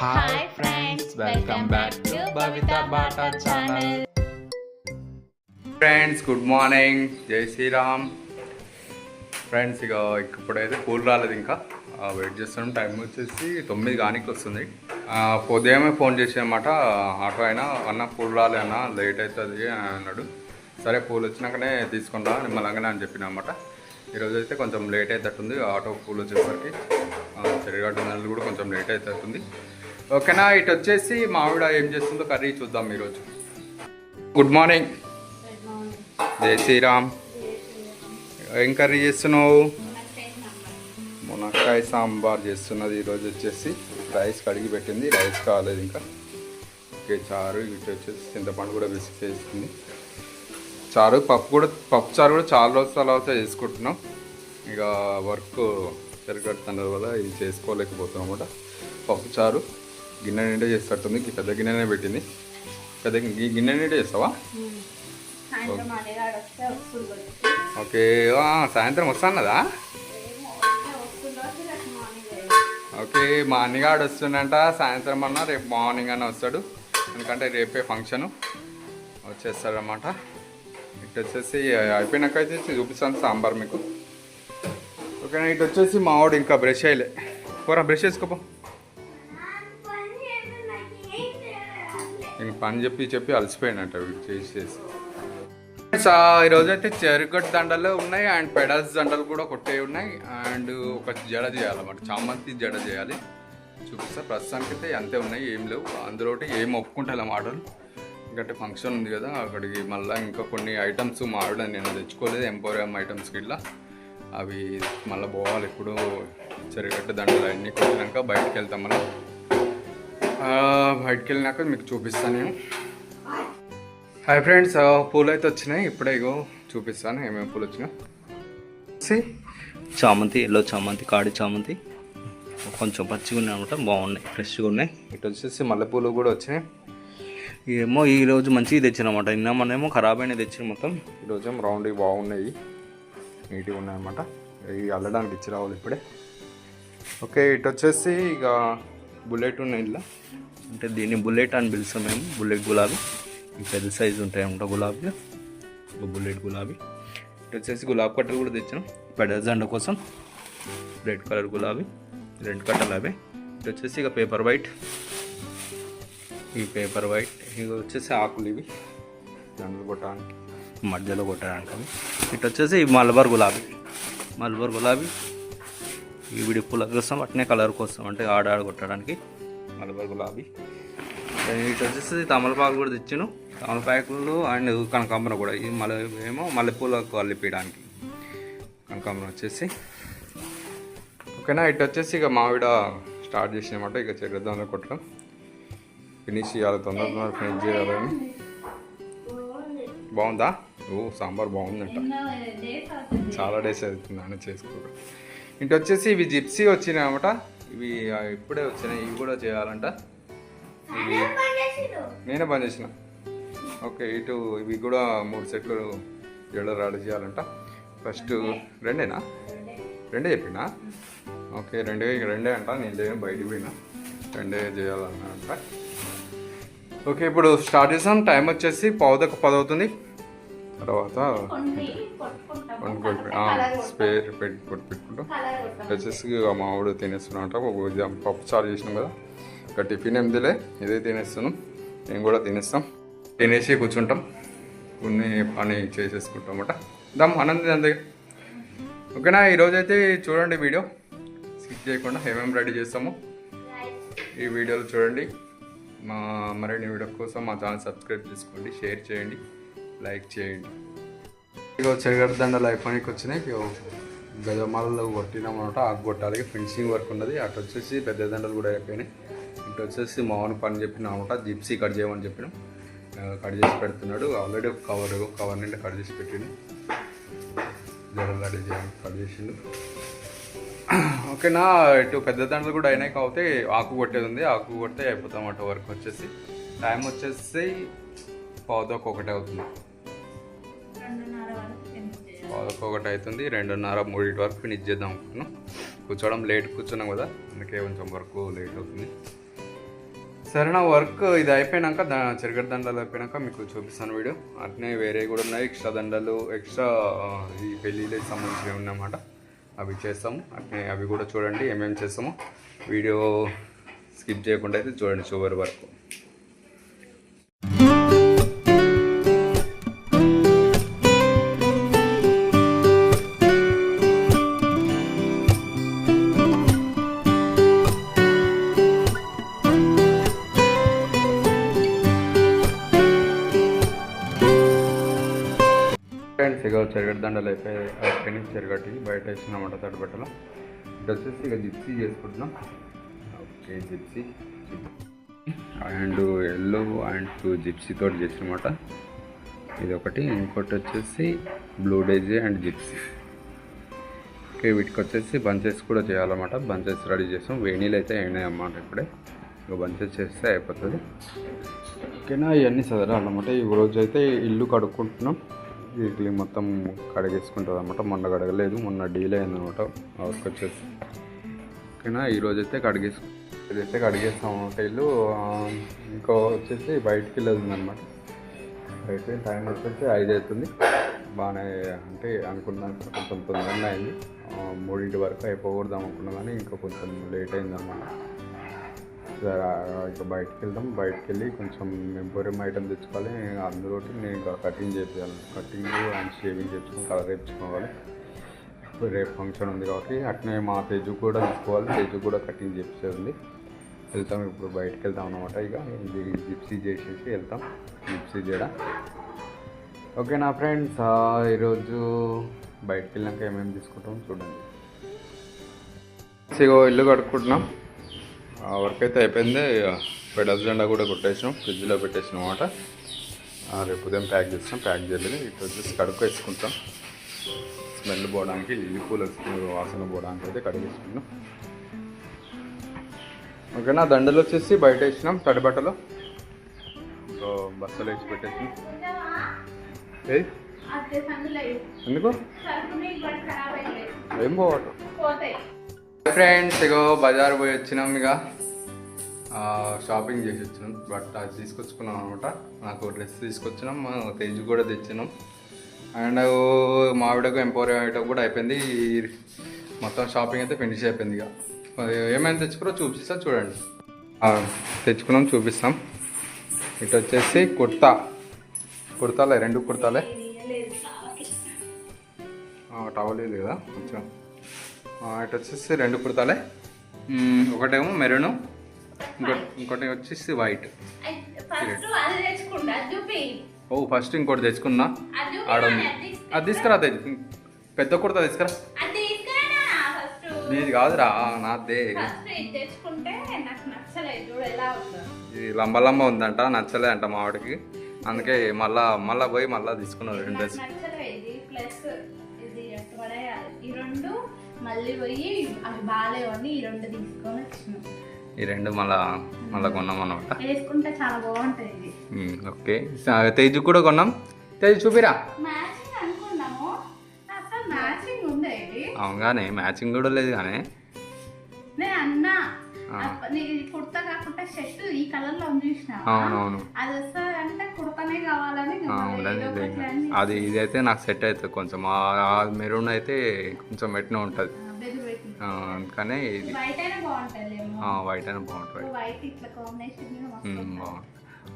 Hi friends welcome back to Bata channel friends good morning జై Shriram friends ఇక ఇప్పుడైతే పూలు రాలేదు ఇంకా. వెయిట్ చేస్తున్నాం. టైం వచ్చేసి తొమ్మిది కానికి వస్తుంది. ఉదయమే ఫోన్ చేసి అనమాట ఆటో అయినా అన్న పూలు రాలే అన్న లేట్ అవుతుంది అని అన్నాడు. సరే పూలు వచ్చినాకనే తీసుకుంటా నిమ్మలంగానే అని చెప్పిన అనమాట ఈరోజు అయితే కొంచెం లేట్ అవుతుంది ఆటో పూలు వచ్చేసరికి. చెరగడ్డ నెలలు కూడా కొంచెం లేట్ అవుతుంది ఓకేనా ఇటు వచ్చేసి మావిడ ఏం చేస్తుందో కర్రీ చూద్దాం ఈరోజు. గుడ్ మార్నింగ్ జై శ్రీరామ్. ఏం కర్రీ చేస్తున్నావు? మునక్కాయ సాంబార్ చేస్తున్నది. ఈరోజు వచ్చేసి రైస్ కడిగి పెట్టింది. రైస్ కాలేదు ఇంకా. ఓకే చారు ఇటు వచ్చేసి చింతపండు కూడా విసిక్ చేస్తుంది చారు పప్పు కూడా పప్పు చారు కూడా చాలా రోజుల తర్వాత చేసుకుంటున్నాం. ఇక వర్క్ సరిగడుతున్నారు వల్ల ఇది చేసుకోలేకపోతున్నాం అనమాట పప్పు చారు. గిన్నె నిండా చేస్తట్టుంది పెద్ద గిన్నెనే పెట్టింది. పెద్ద గిన్నె నిండా చేస్తావా? ఓకే. సాయంత్రం మార్నింగ్ ఓకే మా అన్నగాడు వస్తుండంట. సాయంత్రం అన్న రేపు మార్నింగ్ అన్న వస్తాడు. ఎందుకంటే రేపే ఫంక్షను. వచ్చేస్తాడనమాట ఇటు వచ్చేసి అయిపోయినాక అయితే చూపిస్తాను సాంబార్ మీకు. ఓకేనా ఇటు వచ్చేసి మా వాడు ఇంకా బ్రష్ చేయలే. పోరా బ్రష్ చేసుకోపో. పని చెప్పి చెప్పి అలసిపోయినట్ట వీడు చేసి చేసి ఈరోజు అయితే చెరుగట్ దండలు ఉన్నాయి అండ్ పెడల్స్ దండలు కూడా కొట్టేవి ఉన్నాయి అండ్ ఒక జడ చేయాలన్నమాట. చామంతి జడ చేయాలి. చూపిస్తా. ప్రస్తుతానికి అయితే అంతే ఉన్నాయి ఏం లేవు. అందులో ఏం ఒప్పుకుంటాయి మాటలు. ఎందుకంటే ఫంక్షన్ ఉంది కదా అక్కడికి మళ్ళీ ఇంకా కొన్ని ఐటమ్స్ మా ఆవిడ నేను తెచ్చుకోలేదు ఎంపోరియం ఐటమ్స్కి ఇట్లా. అవి మళ్ళీ పోవాలి. ఇప్పుడు చెరుగడ్డ దండలు అన్నీ కొట్టినాక బయటకు వెళ్తాం మనం. బయటకు వెళ్ళినాక మీకు చూపిస్తాను నేను హాయ్ ఫ్రెండ్స్ పూలు అయితే వచ్చినాయి. ఇప్పుడే ఇగో చూపిస్తాను ఏమేమి పూలు వచ్చినాయి? చామంతి ఎల్లో చామంతి కాడి చామంతి. కొంచెం పచ్చిగా ఉన్నాయి అనమాట బాగున్నాయి ఫ్రెష్గా ఉన్నాయి. ఇటు వచ్చేసి మల్లెపూలు కూడా వచ్చినాయి. ఏమో ఈ రోజు మంచిగా తెచ్చినమాట. నిన్న మొన్నేమో ఖరాబ్ అయినవి తెచ్చిన మొత్తం. ఈరోజు ఏమో రౌండ్ బాగున్నాయి. నీట్గా ఉన్నాయన్నమాట. ఇవి అల్లడానికి ఇచ్చి రావాలి ఇప్పుడే. ఓకే ఇటు వచ్చేసి ఇక బుల్లెట్ ఉన్నాయి ఇట్లా అంటే దీన్ని బుల్లెట్ అని పిలుస్తాం మేము బుల్లెట్ గులాబీ. పెద్ద సైజు ఉంటాయి అనమాట గులాబీ ఒక బుల్లెట్ గులాబీ. ఇటు వచ్చేసి గులాబీ కట్టలు కూడా తెచ్చాం పెద్ద జెండా కోసం. రెడ్ కలర్ గులాబీ రెండు కట్టలు అవి. ఇటు వచ్చేసి ఇక పేపర్ వైట్ ఈ పేపర్ వైట్ ఇక వచ్చేసి ఆకులు ఇవి. జండలు కొట్టడానికి మధ్యలో కొట్టడానికి అవి. ఇటు వచ్చేసి మలబార్ గులాబీ. మలబార్ గులాబీ. ఈ విడి పూల కోసం అట్నే కలర్ కోసం అంటే ఆడాడ కొట్టడానికి. మలబార్ గులాబీ. ఇటు వచ్చేసి తమలపాకు కూడా తెచ్చాను తమలపాకులు అండ్ కనకాంబరం కూడా. ఈ మల ఏమో మల్లెపూలకు అల్లిపీయడానికి కనకాంబరం వచ్చేసి. ఓకేనా ఇటు వచ్చేసి ఇక మావిడ స్టార్ట్ చేసినమాట ఇక చెరుగద్దాంలో కొట్టడం. ఫినిష్ చేయాలి తొందర తొందర ఫినిష్ చేయాలని బాగుందా? ఓ సాంబార్ బాగుందంట. చాలా డేస్ అవుతుంది అని చేసుకోవడం. ఇంటి వచ్చేసి ఇవి జిప్సీ వచ్చినాయి అనమాట ఇవి ఇప్పుడే వచ్చినాయి. ఇవి కూడా చేయాలంట. ఇవి నేనే పని చేసిన. ఓకే ఇటు ఇవి కూడా మూడు సెట్లు జడ రెడీ చేయాలంట. ఫస్ట్ రెండేనా? రెండే. చెప్పినా? ఓకే రెండే రెండే అంట. నేను చేయను బయటికి పోయినా. రెండే చేయాలన్నంట ఓకే ఇప్పుడు స్టార్ట్ చేసాం. టైం వచ్చేసి పావుదకు పది అవుతుంది తర్వాత వండుకొని స్పేర్ పెట్టి పెట్టుకుంటాం వచ్చేసి మా ఆవిడ తినేస్తున్నా ఒక పప్పు చారు చేసినాం కదా. ఇక టిఫిన్ ఏం తిలే ఇదే తినేస్తున్నాం. మేము కూడా తినేస్తాం. తినేసి కూర్చుంటాం. కొన్ని పని చేసేసుకుంటాం అన్నమాట దమ్ అనంది అంతే ఓకేనా? ఈరోజు అయితే చూడండి వీడియో. స్కిప్ చేయకుండా ఏమేమి రెడీ చేస్తామో. ఈ వీడియోలు చూడండి. మా మరిన్ని వీడియో కోసం మా ఛానల్ సబ్స్క్రైబ్ చేసుకోండి. షేర్ చేయండి. లైక్ చేయండి. ఇక చెరగడ్డ దండలు అయిపోయినకి వచ్చినాయి ఇక గజమాలలో కొట్టినామన్నమాట ఆకు కొట్టాలి. ఫినిషింగ్ వర్క్ ఉన్నది. అటు వచ్చేసి పెద్ద దండలు కూడా అయిపోయినాయి. ఇటు వచ్చేసి మామూలు పని చెప్పిన అనమాట. జిప్సీ కట్ చేయమని చెప్పిన. కట్ చేసి పెడుతున్నాడు. ఆల్రెడీ ఒక కవర్ కవర్ నిండా కట్ చేసి పెట్టిండు. జడలు రెడీ చేయాలి కట్ చేసిండు. ఓకేనా? ఇటు పెద్ద దండలు కూడా అయినాయి కాకపోతే ఆకు కొట్టేది ఉంది. ఆకు కొడితే అయిపోతామన్నమాట వర్క్ వచ్చేసి. టైం వచ్చేసి పావుతో ఒకటి అవుతుంది. రెండున్నర ఒకటి అవుతుంది రెండున్నర మూడింటి వరకు ఫినిష్ చేద్దాం. అనుకుంటున్నాం కూర్చోవడం లేట్ కూర్చున్నాం కదా అందుకే కొంచెం వర్క్ లేట్ అవుతుంది. సరే నా వర్క్ ఇది అయిపోయినాక దా చిరగడ దండలు అయిపోయినాక మీకు చూపిస్తాను వీడియో. అట్నే వేరే కూడా ఉన్నాయి ఎక్స్ట్రా దండలు ఎక్స్ట్రా ఈ పెళ్ళిళ్ళకి సంబంధించినవి ఉన్నాయన్నమాట. అవి చేస్తాము అట్నే అవి కూడా చూడండి ఏమేమి చేస్తామో. వీడియో స్కిప్ చేయకుండా అయితే చూడండి చివరి వరకు. ఫ్రెండ్స్ దండలు అయిపోయి అయిపోయినాయి చెరగట్టి బయట వేసినామంట తడిబట్టలో డ్రెస్ వచ్చేసి ఇక జిప్సీ చేసుకుంటున్నాం. Okay gypsy. And yellow and two gypsy తోటి చేసినమాట. ఇది ఒకటి ఇంకోటి వచ్చేసి blue daisy and gypsy. Okay వీటికి వచ్చేసి బంచెస్ కూడా చేయాలన్నమాట. బంచెస్ రెడీ చేస్తాం వేణీలు అయితే అయినాయి అన్నమాట ఇప్పుడే. ఇక బంచెస్ చేస్తే అయిపోతుంది. ఓకేనా? ఇవన్నీ చదరాలన్నమాట ఈ రోజు అయితే ఇల్లు కడుక్కుంటున్నాం. వీక్లీ మొత్తం కడిగేసుకుంటుంది అనమాట మొన్న కడగలేదు మొన్న డీల్ అయిందనమాట వర్క్ వచ్చేసి. ఓకేనా? ఈరోజు అయితే కడిగేసు ఇదైతే కడిగేస్తాం అనమాట ఇల్లు ఇంకో వచ్చేసి బయటికి వెళ్ళేది అనమాట అయితే టైం వచ్చేసి ఐదు అవుతుంది. బాగానే అంటే అనుకున్నాను కొంచెం తొందరగా అయింది. మూడింటి వరకు అయిపోకూడదు అనుకున్నా కానీ ఇంకా కొంచెం లేట్ అయింది అనమాట ఇక బయటికి వెళ్దాం బయటికి వెళ్ళి కొంచెం ఎంపోరియం ఐటమ్ తెచ్చుకోవాలి. అందులో నేను ఇంకా కటింగ్ చేయాలి కటింగ్ అండ్ షేవింగ్ చేయించుకొని కలర్ వేయించుకోవాలి రేపు ఫంక్షన్ ఉంది కాబట్టి అట్నే మా తేజు కూడా తీసుకోవాలి. తేజు కూడా కటింగ్ చేపించేది వెళ్తాం ఇప్పుడు బయటకు వెళ్తాం అనమాట ఇక. ఇది జిప్సీ చేసేసి వెళ్తాం. జిప్సీ చేయడం ఓకే నా ఫ్రెండ్స్ ఈరోజు బయటికి వెళ్ళాక ఏమేమి తీసుకుంటాం చూడండి. ఇగో ఇల్లు కడుక్కుంటున్నాం. ఆ వర్క్ అయితే అయిపోయింది. పెడల్ జెండా కూడా కొట్టేసినాం. ఫ్రిడ్జ్లో పెట్టేసినాం అనమాట రేపు ఉదయం ప్యాక్ చేస్తాం. ప్యాక్ చేయలేదు ఇటు వచ్చేసి కడుక్కు వేసుకుంటాం. స్మెల్ పోవడానికి ఇల్లు పూల వాసన పోవడానికి అయితే కడిగేసుకున్నాం ఓకేనా? దండలు వచ్చేసి బయట వేసినాం. తడి బట్టలు. ఇంకో బస్సులో వేసి పెట్టేసినాం. ఎందుకు? ఏం పోవటం ఫ్రెండ్స్ ఇగో బజార్ పోయి వచ్చినాం ఇక షాపింగ్ చేసి వచ్చినాం. బట్ అది తీసుకొచ్చుకున్నాం అనమాట నాకు డ్రెస్ తీసుకొచ్చినాం తేజ్ కూడా తెచ్చినాం. అండ్ మావిడకు ఎంపోరియం ఐటమ్ కూడా అయిపోయింది. మొత్తం షాపింగ్ అయితే ఫినిష్ అయిపోయింది ఇక ఏమైనా తెచ్చుకున్నా చూపిస్తా చూడండి. తెచ్చుకున్నాం చూపిస్తాం. ఇటు వచ్చేసి కుర్తా. కుర్తాలే రెండు కుర్తాలే. టవల్ లేదు కదా కొంచెం ఇటు వచ్చేసి రెండు కుర్తాలే. ఒకటేమో మెరూన్ ఇంకోటి ఇంకోటి వచ్చేసి వైట్ ఓ ఫస్ట్ ఇంకోటి తెచ్చుకున్నా. ఆడ అది తీసుకు- అది తీసుకురా పెద్ద కుర్తా తీసుకురా. నీది కాదురా నాదే. ఇది లంబ లంబ ఉందంట నచ్చలే అంట మా వాడికి అందుకే మళ్ళా మళ్ళా పోయి మళ్ళా తీసుకున్నారు రెండు డ్రెస్ మళ్ళీ పోయి అవి బాగాలేవని ఈ రెండు తీసుకొని వచ్చినాం. ఈ రెండు మళ్ళా మళ్ళా కొన్నాం అనమాట వేసుకుంటే చాలా బాగుంటుంది ఓకే. తేజ్ కూడా కొన్నాం. తేజ్ చూపిరా. మ్యాచింగ్ అనుకున్నాము. అసలు మ్యాచింగ్ ఉందా ఇది? అవుగానే మ్యాచింగ్ కూడా లేదు కానీ. కుర్తా కాకుండా షర్ట్ ఈ కలర్లో చూసిన? అది వస్తుంది అంటే కుర్తానే కావాలని అది ఇది అయితే నాకు సెట్ అవుతుంది కొంచెం. ఆ మెరూన్ అయితే కొంచెం ఎట్నే ఉంటుంది. అందుకనే ఇది. వైట్ అయినా బాగుంటుంది బాగుంటుంది.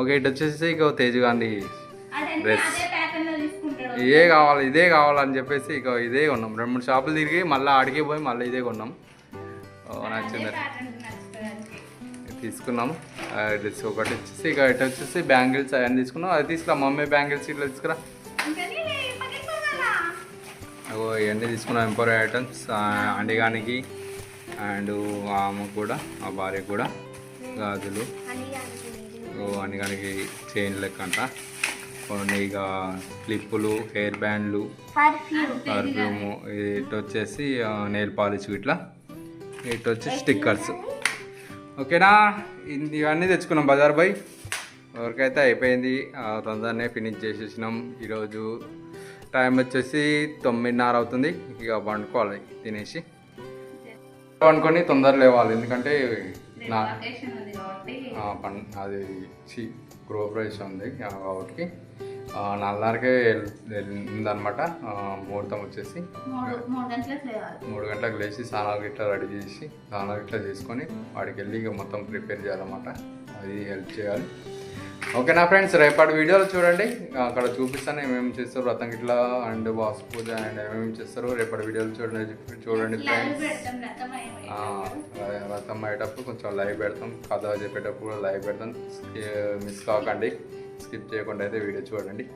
ఓకే ఇటు వచ్చేసి ఇక తేజ్ గాంధీ తీసుకుంటాడు. ఇదే కావాలి ఇదే కావాలని చెప్పేసి ఇక ఇదే కొన్నాం. రెండు మూడు షాపులు తిరిగి మళ్ళీ అడిగి పోయి మళ్ళీ ఇదే కొన్నాం. నచ్చింది. తీసుకున్నాం డ్రెస్ ఒకటి వచ్చేసి ఇక ఇటు వచ్చేసి బ్యాంగిల్స్ అవన్నీ తీసుకున్నాం. అది తీసుకురా మమ్మీ బ్యాంగిల్స్ ఇట్లా తీసుకురా. ఇవన్నీ తీసుకున్నాం ఎంపోర్ ఐటమ్స్ అండిగానికి అండ్ ఆమెకు కూడా ఆ భార్యకు కూడా గాజులు. ఓ అండిగానికి చైన్ లెక్క అంట. కొన్ని ఇక క్లిప్పులు హెయిర్ బ్యాండ్లు పర్ఫ్యూమ్ ఇటు వచ్చేసి నెయిల్ పాలిష్ ఇట్లా. ఇటు వచ్చి స్టిక్కర్స్. ఓకేనా? ఇవన్నీ తెచ్చుకున్నాం బజార్ బై ఎవరికైతే అయిపోయింది. తొందరనే ఫినిష్ చేసేసినాం. ఈరోజు టైం వచ్చేసి తొమ్మిదిన్నర అవుతుంది. ఇక వండుకోవాలి తినేసి. వండుకొని తొందర లేవాలి. ఎందుకంటే నా అది గృహప్రవేశం ఉంది కాబట్టి. ఉందన్నమాట ఆ, ముహూర్తం వచ్చేసి మూడు గంటలకు లేచి స్నానాలు గిట్లా రెడీ చేసి స్నానాలు గిట్లా చేసుకొని వాడికి వెళ్ళి ఇక మొత్తం ప్రిపేర్ చేయాలన్నమాట. అది హెల్ప్ చేయాలి. ఓకేనా ఫ్రెండ్స్ రేపటి వీడియోలు చూడండి. అక్కడ చూపిస్తాను ఏమేమి చేస్తారు వ్రతం గిట్లా అండ్ వాసు పూజ అండ్ ఏమేమి చేస్తారు. రేపటి వీడియోలు చూడండి చూడండి ఫ్రెండ్స్. రథం వ్రతం అయ్యేటప్పుడు కొంచెం లైవ్ పెడతాం. కథ చెప్పేటప్పుడు లైవ్ పెడతాం. మిస్ కాకండి. స్కిప్ చేయకుండా అయితే వీడియో చూడండి.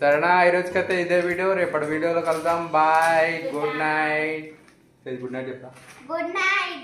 సరేనా? ఈరోజుకైతే ఇదే వీడియో. రేపటి వీడియోలో కలుద్దాం. Bye good night good night చెప్తా. Good night